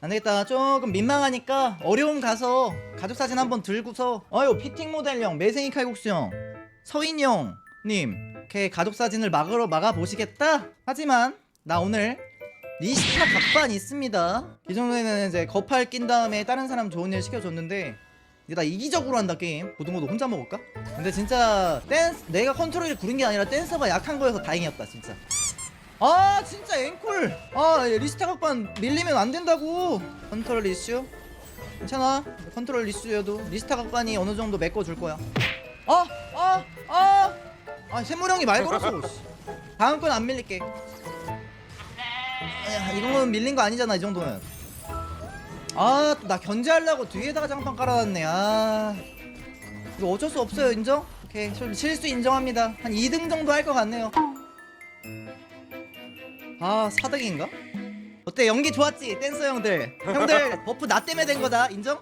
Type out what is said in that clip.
안되겠다 조금 민망하니까 어려움 가서 가족사진 한번 들고서 어유 피팅 모델형 매생이 칼국수형 서인형님 걔 가족사진을 막으러 막아보시겠다? 하지만 나 오늘 리스타 각반이 있습니다 이 정도에는 이제 거팔 낀 다음에 다른 사람 좋은 일 시켜줬는데 이제 나 이기적으로 한다 게임 고등어도 혼자 먹을까? 근데 진짜 댄스 내가 컨트롤을 구린 게 아니라 댄서가 약한 거여서 다행이었다 진짜 아 진짜 앵콜. 아얘 리스타 각반 밀리면 안 된다고. 컨트롤 이슈. 괜찮아? 컨트롤 이슈여도 리스타 각반이 어느 정도 메꿔줄 거야. 아아아아 아, 세무령이 말 걸었어. 씨. 다음 건 안 밀릴게. 야, 이런 건 밀린 거 아니잖아 이 정도는 아또나 견제하려고 뒤에다가 장판 깔아놨네. 아. 이거 어쩔 수 없어요 인정? 오케이 실- 실수 인정합니다. 한 2등 정도 할 것 같네요 아 4등인가? 어때 연기 좋았지 댄서 형들 형들 버프 나 때문에 된 거다 인정?